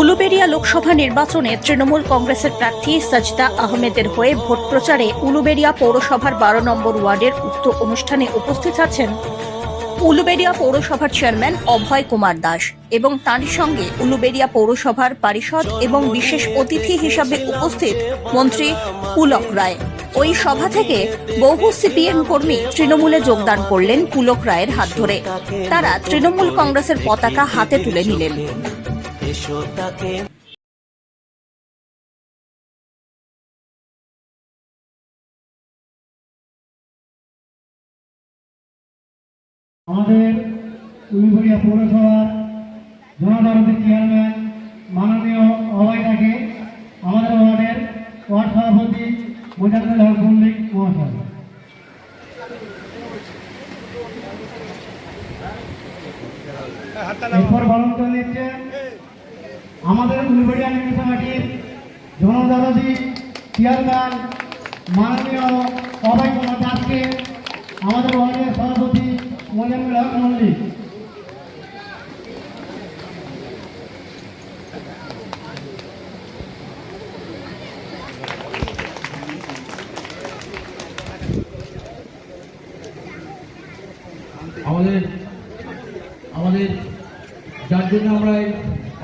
উলুবেড়িয়া লোকসভা নির্বাচনে তৃণমূল কংগ্রেসের প্রার্থী সাজদা আহমেদের হয়ে ভোট প্রচারে উলুবেড়িয়া পৌরসভার বারো নম্বর ওয়ার্ডের উক্ত অনুষ্ঠানে উপস্থিত আছেন উলুবেড়িয়া পৌরসভার চেয়ারম্যান অভয় কুমার দাস এবং তাঁর সঙ্গে উলুবেড়িয়া পৌরসভার পারিষদ এবং বিশেষ অতিথি হিসাবে উপস্থিত মন্ত্রী পুলক রায়। ওই সভা থেকে বহু সিপিএম কর্মী তৃণমূলে যোগদান করলেন পুলক রায়ের হাত ধরে। তারা তৃণমূল কংগ্রেসের পতাকা হাতে তুলে নিলেন। এসো তাকে। আমাদের উলিবরিয়া পৌরসভার জনজাগৃতি চেয়ারম্যান মাননীয় অভয়টাকে আমাদের ওয়ার্ডের ওয়ার্ড সভাপতি মোজাম্মেল হক মল্লিক মহাশয় এরপর বরণ করে নিচ্ছে আমাদের উলিবরিয়া মিউনিসিপালিটির জনজাগৃতি চেয়ারম্যান, মাননীয় অভয় কুমার দাসকে আমাদের ওয়ার্ডের সভাপতি হক মল্লিক। আমাদের যার জন্য আমরা এই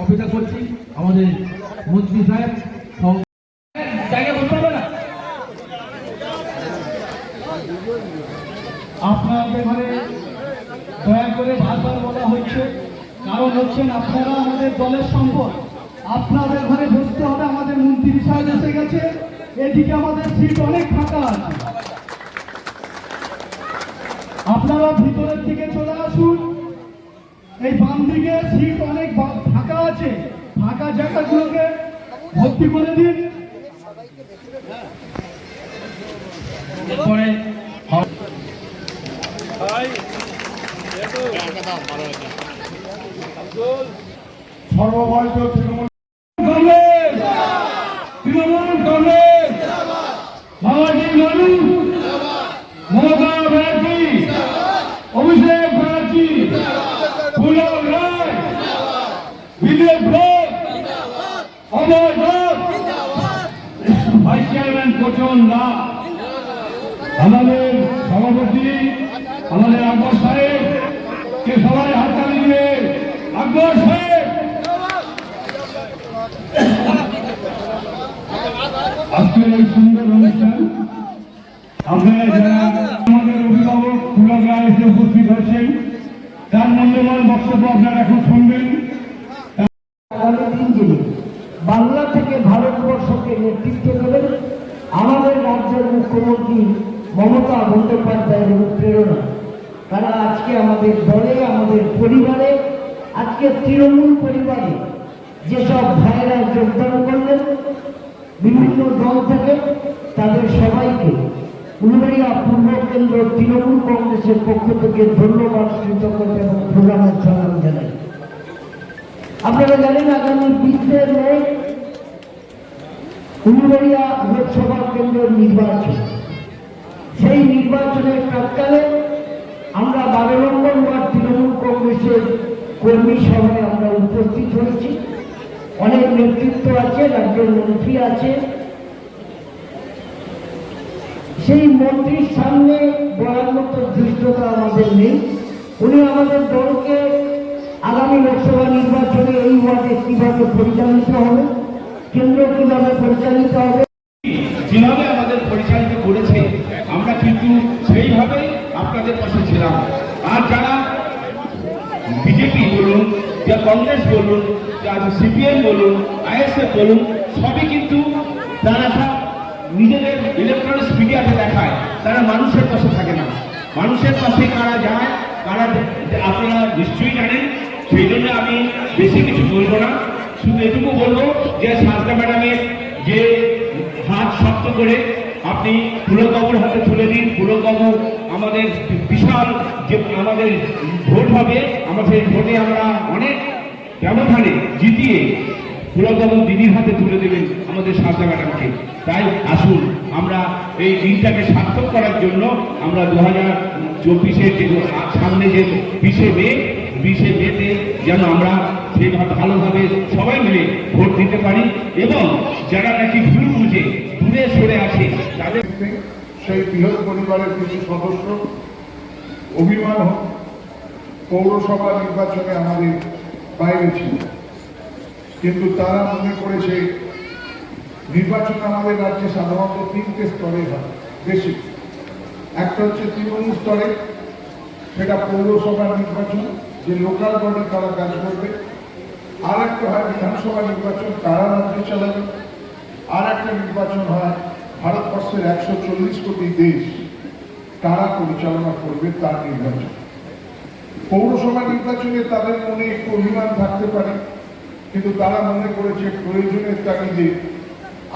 অপেক্ষা করছি আমাদের মন্ত্রী সাহেব না। আপনাদের ঘরে দয়া করে বারবার বলা হচ্ছে, কারণ হচ্ছেন আপনারা আমাদের দলের সম্পদ। আপনাদের ঘরে বসতে হবে, আমাদের মন্ত্রী সাহেব এসে গেছে। এদিকে আমাদের সিট অনেক ফাঁকা আছে। আপনারা ভিতরের দিকে চলে আসুন। এই বাম দিকে সিট অনেক ফাঁকা আছে ফাঁকা জায়গাগুলোকে ভর্তি করে দিন। এরপরে সর্বভারতীয় তৃণমূল কংগ্রেস তৃণমূল কংগ্রেস ভাইস চেয়ারম্যান কোচন না আমাদের সভাপতি আমাদের আকবর সাহেব, কে সবাই হাততালি দিয়ে, আকবর সাহেব! আজকের এই সুন্দর অনুষ্ঠান আপনারা যারা আমাদের অভিভাবক পুলকরা এসে উপস্থিত হয়েছেন, তার মূল্যবান বক্তব্য আপনারা এখন শুনবেন আগামী দিন যিনি বাংলা থেকে ভারতবর্ষকে নেতৃত্ব দেবেন আমাদের রাজ্যের মুখ্যমন্ত্রী মমতা বন্দ্যোপাধ্যায়ের অনুপ্রেরণা তারা আজকে আমাদের দলে, আমাদের পরিবারে, আজকে তৃণমূল পরিবারে যেসব ভাইয়েরা যোগদান করলেন, বিভিন্ন দল থেকে তাদের সবাইকে উলুবেড়িয়া পূর্ব কেন্দ্র তৃণমূল কংগ্রেসের পক্ষ থেকে ধন্যবাদ, কৃতজ্ঞতা এবং প্রণামের সালাম জানাই। আপনারা জানেন আগামী বিশে মে উলুবেড়িয়া লোকসভা কেন্দ্রের নির্বাচন। নির্বাচনের প্রাককালে আমরা বারো নম্বর ওয়ার্ড তৃণমূল কংগ্রেসের কর্মী সভায় আমরা উপস্থিত হয়েছি। অনেক নেতৃত্ব আছে, রাজ্যের মন্ত্রী আছে। সেই মন্ত্রীর সামনে বলার মতো ধৃষ্টতা আমাদের নেই। উনি আমাদের দলকে আগামী লোকসভা নির্বাচনে এই ওয়ার্ডে কীভাবে পরিচালিত হবে, কেন্দ্র কীভাবে পরিচালিত হবে কংগ্রেস বলুন যা সিপিএম বলুন, আইএসএফ বলুন, সবই কিন্তু তারা সব নিজেদের ইলেকট্রনিক্স মিডিয়াতে দেখায়। তারা মানুষের পাশে থাকে না। মানুষের পাশে কারা যায়, কারা আপনারা নিশ্চয়ই জানেন, সেই জন্য আমি বেশি কিছু বলব না। শুধু এটুকু বলব যে সাজদা ম্যাডামের যে হাত শক্ত করে আপনি পুলকবাবুর হাতে তুলে দিন। পুলকবাবু আমাদের বিশাল যে আমাদের ভোট হবে আমাদের ভোটে আমরা অনেক ব্যবধানে জিতিয়ে পুলকবাবু দিদির হাতে তুলে দেবেন আমাদের সাজদা ম্যাডামকে। তাই আসুন, আমরা এই দিনটাকে সার্থক করার জন্য আমরা দু হাজার চব্বিশের যে সামনে যে বিশে মে, বিশে মেতে যেন আমরা সেভাবে ভালোভাবে সবাই মিলে ভোট দিতে পারি এবং যারা নাকি ভুল বুঝে দূরে সরে তাদের সেই বৃহৎ পরিবারের কিছু সদস্য অভিমান পৌরসভা নির্বাচনে আমাদের বাইরে ছিল। কিন্তু তারা মনে করেছে, নির্বাচন আমাদের রাজ্যে সাধারণত তিনটে স্তরে হয়, বেশি। একটা হচ্ছে তৃণমূল স্তরে, সেটা পৌরসভা নির্বাচন, যে লোকাল বডি তারা কাজ করবে। আর একটা হয় বিধানসভা নির্বাচন, তারা রাজ্য চালাবে। আর একটা নির্বাচন হয়, ভারতবর্ষের একশো চল্লিশ কোটি দেশ তারা পরিচালনা করবে তার নির্বাচন। পৌরসভা নির্বাচনে তাদের মনে একটু অভিমান থাকতে পারে, কিন্তু তারা মনে করেছে প্রয়োজনের তাগিদে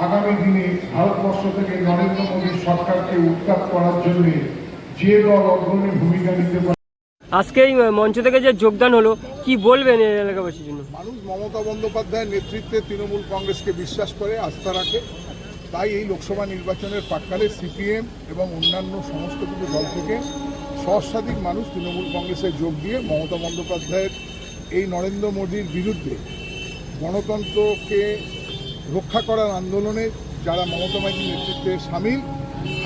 আগামী দিনে ভারতবর্ষ থেকে নরেন্দ্র মোদীর সরকারকে উৎখাত করার জন্য যে দল অগ্রণী ভূমিকা নিতে পারে আজকে এই মঞ্চ থেকে যে যোগদান হলো, কি বলবেন এই এলাকাবাসীর জন্য? মানুষ মমতা বন্দ্যোপাধ্যায়ের নেতৃত্বে তৃণমূল কংগ্রেসকে বিশ্বাস করে, আস্থা রাখে। তাই এই লোকসভা নির্বাচনের প্রাককালে সিপিএম এবং অন্যান্য সমস্ত কিছু দল থেকে সহস্রাধিক মানুষ তৃণমূল কংগ্রেসে যোগ দিয়ে মমতা বন্দ্যোপাধ্যায়ের এই নরেন্দ্র মোদীর বিরুদ্ধে গণতন্ত্রকে রক্ষা করার আন্দোলনে যারা মমতা ব্যানার্জির নেতৃত্বে সামিল,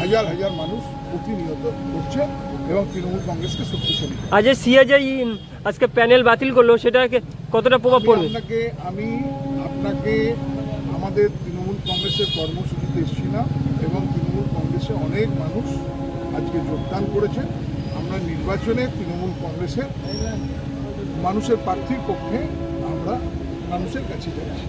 হাজার হাজার মানুষ প্রতিনিয়ত করছে। এবং তৃণমূল কংগ্রেসকে শক্তিশালী। আজ সিএজআই আজকে প্যানেল বাতিল করল সেটাকে কতটা প্রভাব পড়বে? আপনাকে আমি আপনাকে আমাদের তৃণমূল কংগ্রেসের কর্মসূচিতে এসেছি না এবং তৃণমূল কংগ্রেসে অনেক মানুষ আজকে যোগদান করেছে। আমরা নির্বাচনে তৃণমূল কংগ্রেসের মানুষের প্রার্থীর পক্ষে আমরা মানুষের কাছে যাচ্ছি।